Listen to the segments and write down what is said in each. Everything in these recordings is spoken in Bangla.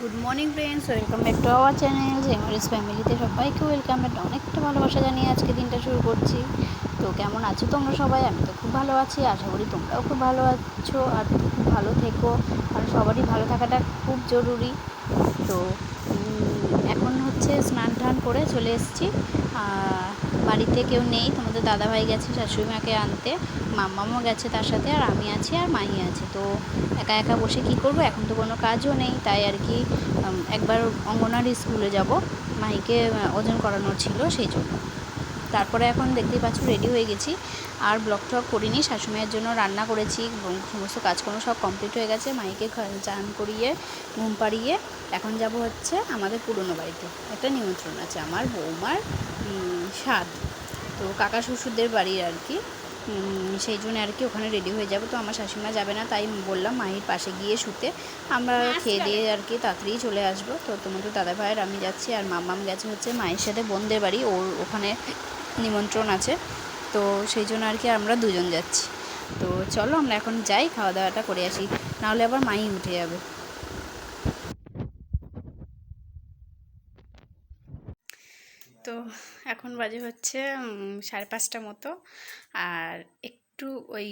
Good morning friends welcome back to our channel জেমারিস ফ্যামিলিতে সবাইকে ওয়েলকাম ব্যাক অনেকটা ভালোবাসা জানিয়ে আজকে দিনটা শুরু করছি। তো কেমন আছো তোমরা সবাই? আমি তো খুব ভালো আছি। আশা করি তোমরাও খুব ভালো আছো আর খুব ভালো থেকো। আর সবারই ভালো থাকাটা খুব জরুরি। তো এখন হচ্ছে স্নান টান করে চলে এসেছি। বাড়িতে কেউ নেই, তোমাদের দাদাভাই গেছে শাশুড়ি মাকে আনতে, মাম্মামও গেছে তার সাথে, আর আমি আছি আর মাহি আছে। তো একা একা বসে কি করব? এখন তো কোনো কাজও নেই, তাই আর কি একবার অঙ্গনারী স্কুলে যাব। মাহিকে ওজন করানোর ছিল, সেই জন্য। তারপরে এখন দেখতেই পাচ্ছ রেডি হয়ে গেছি। আর ব্লগ টক করিনি শাশুমায়ের জন্য রান্না করেছি সমস্ত কাজকর্ম সব কমপ্লিট হয়ে গেছে। মাইকে চান করিয়ে ঘুম পাড়িয়ে এখন যাব হচ্ছে আমাদের পুরনো বাড়িতে। একটা নিমন্ত্রণ আছে আমার বৌমার স্বাদ। তো কাকা শ্বশুরদের বাড়ির আর কি। সেই জন্য আর কি ওখানে রেডি হয়ে যাব। তো আমার শাশুড়িমা যাবে না তাই বললাম মাহির পাশে গিয়ে শুতে। আমরা খেয়ে দিয়ে আর কি তাড়াতাড়ি চলে আসব। তো তোমাদের দাদা ভাইয়ের আমি যাচ্ছি আর মাম্মাম গেছে হচ্ছে মায়ের সাথে বোনদের বাড়ি। ওর ওখানে নিমন্ত্রণ আছে। তো সেই জন্য আর কি আমরা দুজন যাচ্ছি। তো চলো আমরা এখন যাই খাওয়া দাওয়াটা করে আসি। নাহলে আবার মাই উঠে যাবে। তো এখন বাজে হচ্ছে সাড়ে পাঁচটা মতো। আর একটু ওই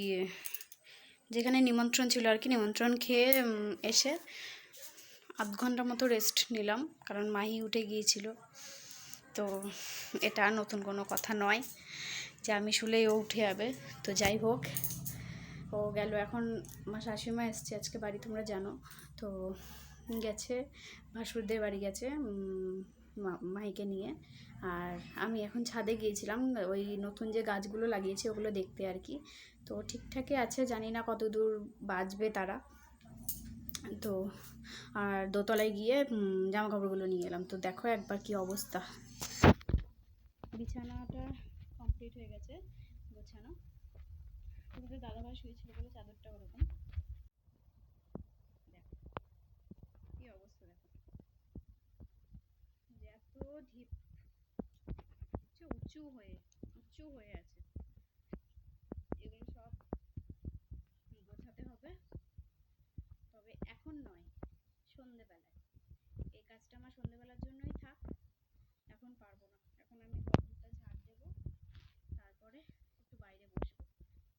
যেখানে নিমন্ত্রণ ছিল আর কি, নিমন্ত্রণ খেয়ে এসে আধ ঘণ্টা মতো রেস্ট নিলাম। কারণ মাহি উঠে গিয়েছিল। তো এটা নতুন কোনো কথা নয় যে আমি শুলেই ও উঠে যাবে। তো যাই হোক ও গেল এখন আমার শাশুড়িমা এসছে আজকে বাড়ি তোমরা জানো। তো গেছে ভাসুরদের বাড়ি গেছে উম, মা- মাহিকে নিয়ে। আর আমি এখন ছাদে গিয়েছিলাম ওই নতুন যে গাছগুলো লাগিয়েছে ওগুলো দেখতে আর কি। তো ঠিকঠাকই আছে জানি না কত দূর বাঁচবে তারা। তো আর দোতলায় গিয়ে জামা কাপড়গুলো নিয়ে এলাম। তো দেখো একবার কি অবস্থা। বিছানাটা কমপ্লিট হয়ে গেছে, গোছানো। তোমাদের দাদাভাই শুয়েছিল বলে চাদরটা ওরকম। কি অবস্থা দেখো। যে এত ঢিপ উঁচু হয়ে উঁচু হয়ে আছে এগুলো সব গোছাতে হবে তবে এখন নয় সন্ধেবেলায় এই কাজটা আমার সন্ধেবেলার জন্যই থাক এখন পারব না এখন আমি ঘরটা ঝাড় দেবো তারপরে একটু বাইরে বসবো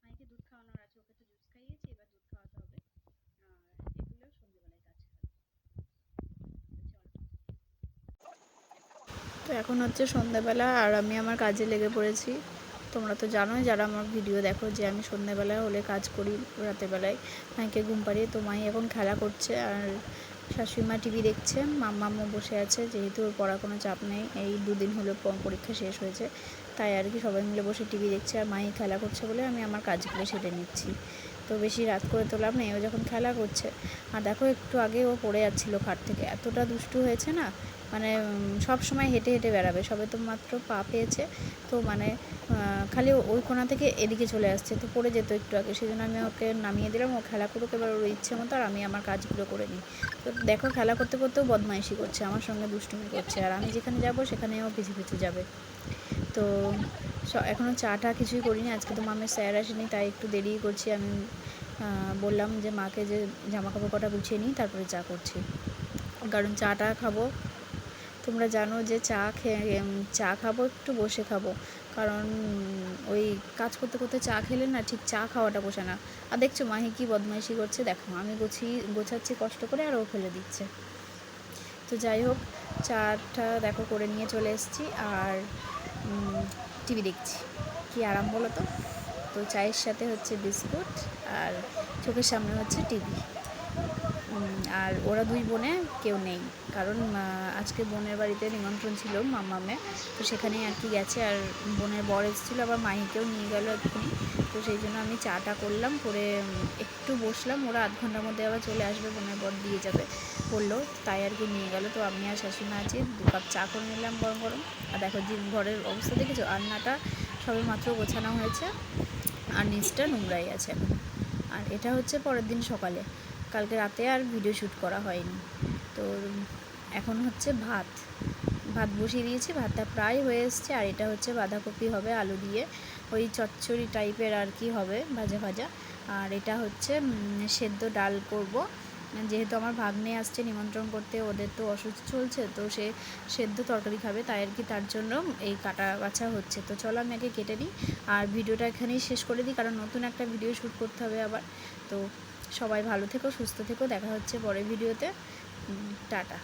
মাইকে দুধ খাওয়ানোর আছে ওকে তো জুস খাইয়েছি এবার দুধ খাওয়াতে হবে আর এগুলো সন্ধেবেলায় কাজ তো এখন হচ্ছে সন্ধ্যাবেলা আর আমি আমার কাজে লেগে পড়েছি। তোমরা তো জানোই যারা আমার ভিডিও দেখো যে আমি সন্ধ্যাবেলা হলে কাজ করি রাতের বেলায় মাইকে ঘুম পাড়িয়ে তো মাই এখন খেলা করছে আর শাশুড়িমা টিভি দেখছে মাম্মাম্মু বসে আছে, যেহেতু ওর পড়ার কোনো চাপ নেই, এই দুদিন হলো পরীক্ষা শেষ হয়েছে। তাই আর কি সবাই মিলে বসে টিভি দেখছে আর মাই খেলা করছে বলে আমি আমার কাজগুলো সেরে নিচ্ছি। তো বেশি রাত করে তো লাভ নেই, ও যখন খেলা করছে। আর দেখো একটু আগে ও পড়ে যাচ্ছিল খাট থেকে। এতটা দুষ্টু হয়েছে না মানে সব সময় হেঁটে হেঁটে বেড়াবে। সবে তো মাত্র পা পেয়েছে। তো মানে খালি ওই কোণা থেকে এদিকে চলে আসছে। তো পড়ে যেত একটু আগে। সেই জন্য আমি ওকে নামিয়ে দিলাম। ও খেলা করুক এবার ওর ইচ্ছে মতো, আর আমি আমার কাজগুলো করে নিই। তো দেখো, খেলা করতে করতেও বদমাইশি করছে। আমার সঙ্গে দুষ্টুমি করছে। আর আমি যেখানে যাব সেখানে ও পিছু পিছু যাবে। তো এখনও চাটা কিছুই করিনি। আজকে তো মামের স্যার আসেনি, তাই একটু দেরিই করছি। আমি বললাম যে, মাকে যে জামা কাপড় কটা গুছিয়ে নিই, তারপরে চা করছি। কারণ চাটা খাব তোমরা জানো যে চা খেয়ে চা খাব, একটু বসে খাব। কারণ ওই কাজ করতে করতে চা খেলে না ঠিক চা খাওয়াটা বসে না। আর দেখছ, মাহি কী বদমাইশি করছে, দেখো, আমি গুছিয়ে গোছাচ্ছি কষ্ট করে আর ও ফেলে দিচ্ছে। তো যাই হোক, চাটা দেখো করে নিয়ে চলে এসেছি আর টিভি দেখছি। কি আরাম বলো তো? তো চায়ের সাথে হচ্ছে বিস্কুট আর চোখের সামনে হচ্ছে টিভি। আর ওরা দুই বোনে কেউ নেই। কারণ আজকে বোনের বাড়িতে নিমন্ত্রণ ছিল মামামে। তো সেখানেই আর কি গেছে। আর বোনের বর এসেছিল, আবার মাহিকেও নিয়ে গেল এক্ষুনি। তো সেই জন্য আমি চাটা করলাম, করে একটু বসলাম। ওরা আধ ঘণ্টার মধ্যে আবার চলে আসবে, বোনের বর দিয়ে যাবে। বলল, তাই আর কি নিয়ে গেল। তো আমি আর শাশুড়িমা আছি, দু কাপ চা করে নিলাম গরম গরম। আর দেখো যে ঘরের অবস্থা দেখেছ? আন্নাটা সবে মাত্র গোছানো হয়েছে। আর নিচটা নোংরাই আছে আর এটা হচ্ছে পরের দিন সকালে। কালকে রাতে আর ভিডিও শ্যুট করা হয়নি। তো এখন হচ্ছে ভাত। ভাত বসিয়ে দিয়েছি, ভাতটা প্রায় হয়ে এসছে, আর এটা হচ্ছে বাঁধাকপি হবে আলু দিয়ে। ওই চচ্চড়ি টাইপের আর কি হবে, ভাজা ভাজা। আর এটা হচ্ছে সেদ্ধ ডাল করব। যেহেতু আমার ভাগ্নে আসছে নিমন্ত্রণ করতে, ওদের তো অসুস্থ চলছে, তো সে সেদ্ধ তরকারি খাবে, তাই আর কি তার জন্য এই কাটা বাছা হচ্ছে। তো চলো আমি আগে কেটে নিই, আর ভিডিওটা এখানেই শেষ করে দিই, কারণ নতুন একটা ভিডিও শ্যুট করতে হবে আবার। তো সবাই ভালো থেকো সুস্থ থেকো দেখা হচ্ছে পরের ভিডিওতে। টাটা।